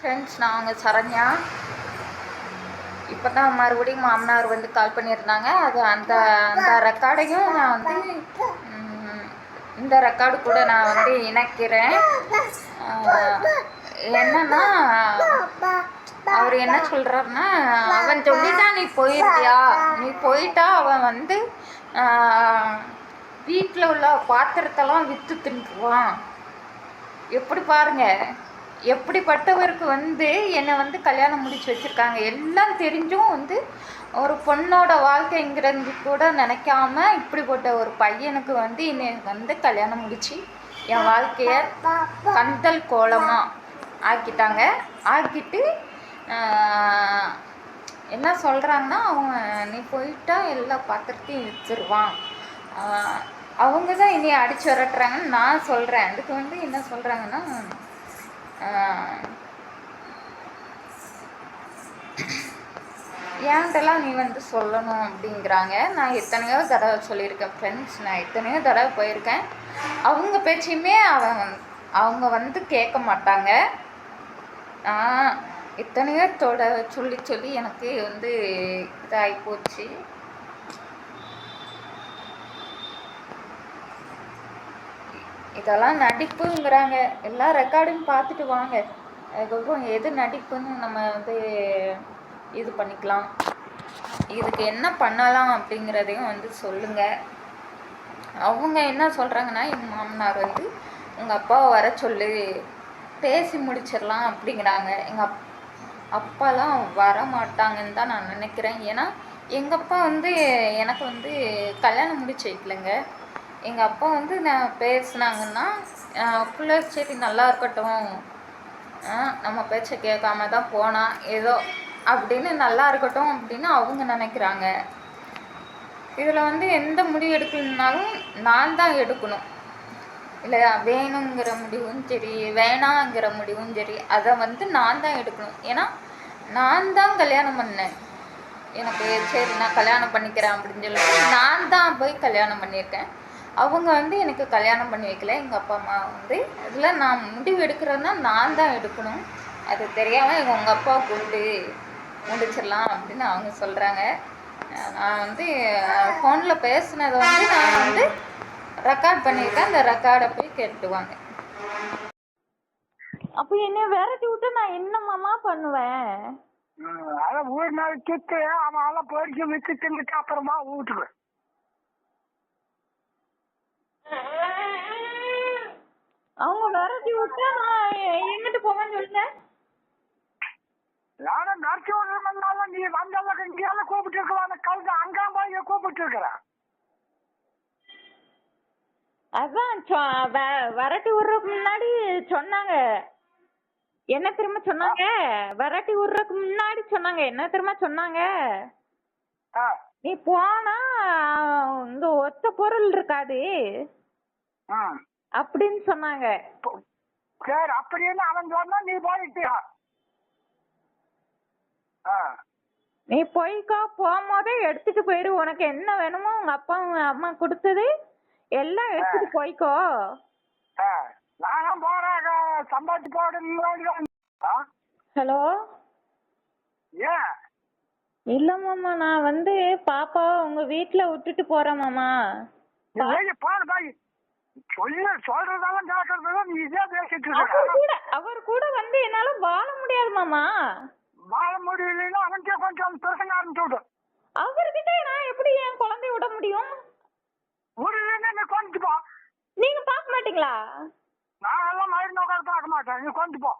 Friends நான் உங்கள் சரண்யா. இப்போ தான் மறுபடியும் மாமனார் வந்து கால் பண்ணியிருந்தாங்க. அது அந்த அந்த ரெக்கார்டையும் நான் வந்து இந்த ரெக்கார்டு கூட நான் வந்து இணைக்கிறேன். என்னன்னா அவர் என்ன சொல்கிறாருன்னா அவன் சொல்லிட்டான் நீ போயிருக்கியா நீ போயிட்டா அவன் வந்து வீட்டில் உள்ள பாத்திரத்தெல்லாம் விற்று தின்றுவான். எப்படி பாருங்கள் எப்படிப்பட்டவருக்கு வந்து என்னை வந்து கல்யாணம் முடிச்சு வச்சுருக்காங்க? எல்லாம் தெரிஞ்சும் வந்து ஒரு பொண்ணோட வாழ்க்கைங்கிறது கூட நினைக்காம இப்படிப்பட்ட ஒரு பையனுக்கு வந்து என்னை வந்து கல்யாணம் முடிச்சு என் வாழ்க்கையை கந்தல் கோலமாக ஆக்கிட்டாங்க. ஆக்கிட்டு என்ன சொல்கிறாங்கன்னா அவங்க நீ போயிட்டா எல்லா பாத்திரத்தையும் விற்றுருவான் அவங்க தான் என்னை அடிச்சு விரட்டுறாங்கன்னு நான் சொல்கிறேன் அதுக்கு வந்து என்ன சொல்கிறாங்கன்னா ஏன்ட்டெல்லாம் நீ வந்து சொல்லணும் அப்படிங்கிறாங்க. நான் எத்தனையோ தடவை சொல்லியிருக்கேன் ஃப்ரெண்ட்ஸ் நான் எத்தனையோ தடவை போயிருக்கேன். அவங்க பேச்சையுமே அவன் அவங்க வந்து கேட்க மாட்டாங்க. நான் எத்தனையோ தொட சொல்லி சொல்லி எனக்கு வந்து இதாகி போச்சு இதெல்லாம் நடிப்புங்கிறாங்க. எல்லா ரெக்கார்டும் பார்த்துட்டு வாங்க. அதுக்கப்புறம் எது நடிப்புன்னு நம்ம வந்து இது பண்ணிக்கலாம். இதுக்கு என்ன பண்ணலாம் அப்படிங்கிறதையும் வந்து சொல்லுங்கள் அவங்க என்ன சொல்கிறாங்கன்னா எங்கள் மாமனார் வந்து உங்கள் அப்பாவை வர சொல்லு. பேசி முடிச்சிடலாம் அப்படிங்கிறாங்க. எங்கள் அப் அப்பாலாம் வர மாட்டாங்கன்னு தான் நான் நினைக்கிறேன். ஏன்னா எங்கள் அப்பா வந்து எனக்கு வந்து கல்யாணம் முடிச்சு வைக்கலைங்க. எங்கள் அப்பா வந்து நான் பேசுனாங்கன்னா பிள்ளை சரி நல்லா இருக்கட்டும். ஆ, நம்ம பேச்சை கேட்காம தான் போனா ஏதோ அப்படின்னு நல்லா இருக்கட்டும் அப்படின்னு அவங்க நினைக்கிறாங்க. இதில் வந்து எந்த முடிவு எடுக்கணுன்னாலும் நான் தான் எடுக்கணும். இல்லையா? வேணுங்கிற முடிவும் சரி வேணாங்கிற முடிவும் சரி அதை வந்து நான் தான் எடுக்கணும். ஏன்னா நான் தான் கல்யாணம் பண்ணேன். எனக்கு சரி நான் கல்யாணம் பண்ணிக்கிறேன் அப்படின்னு சொல்லிட்டு நான் தான் போய் கல்யாணம் பண்ணியிருக்கேன். அவங்க வந்து எனக்கு கல்யாணம் பண்ணி வைக்கல. எங்கள் அப்பா அம்மா வந்து இதில் நான் முடிவு எடுக்கிறேன்னா நான் தான் எடுக்கணும். அது தெரியாமல் உங்கள் அப்பா கூப்பிட்டு முடிச்சிடலாம் அப்படின்னு அவங்க சொல்கிறாங்க நான் வந்து ஃபோனில் பேசுனதை வந்து நான் வந்து ரெக்கார்ட் பண்ணியிருக்கேன். அந்த ரெக்கார்டை போய் கேட்டுவாங்க. அப்போ என்ன விரட்டி விட்டு நான் என்னமாமா பண்ணுவேன்? அதான் ஊர் நாள் கிட்டு அவன் எல்லாம் பொறிச்சு வித்து தின்னுட்டு அப்புறமா வீட்டுக்கு. அவங்க விரட்டி விட்டா நான் எங்கிட்டு போவேன்னு சொல்லுங்க? நானும் நடிச்சு விடுறதுனால நீ வந்தெல்லாம் இங்கெல்லாம் கூப்பிட்டு இருக்கலாம். கழுது அங்காம் போய் கூப்பிட்டு இருக்கிறேன் அதான் விரட்டி விடுறதுக்கு முன்னாடி சொன்னாங்க. என்ன திரும்ப சொன்னாங்க? விரட்டி விடுறதுக்கு முன்னாடி சொன்னாங்க. என்ன திரும்ப சொன்னாங்க? ஆ. நீ போனா இங்க ஒத்த பொருள் இருக்காது. அப்படின்னு சொன்னாங்க. சரி அப்படின்னு அவன் சொன்னா நீ போயிட்டியா நீ போய்க்கோ போகும்போதே எடுத்துட்டு போயிடு. உனக்கு என்ன வேணுமோ உங்க அப்பா உங்க அம்மா கொடுத்தது எல்லாம் எடுத்துட்டு போய்க்கோ. ஆ. நானும் போறாங்க சம்பாதிச்சு போடுங்க ஹலோ? ஏன்? இல்ல மாமா நான் வந்து பாப்பா உங்க வீட்ல விட்டுட்டு போறேன் மாமா. போன பாய் சொல்லி சொல்றதெல்லாம் கேட்கறதுல நீ இதே பேசிட்டு அவர் கூட அவர் கூட வந்து என்னால வாழ முடியாது மாமா. வாழ முடியலைன்னா அவன்கிட்ட கொஞ்சம் பிரசங்க ஆரம்பிச்சு விடு. அவர்கிட்ட நான் எப்படி என் குழந்தைய விட முடியும்? முடியலன்னா நீ போ. நீங்க பார்க்க மாட்டீங்களா? நான் எல்லாம் மயிர் நோக்காத பார்க்க மாட்டேன். நீ கொஞ்சம் போ.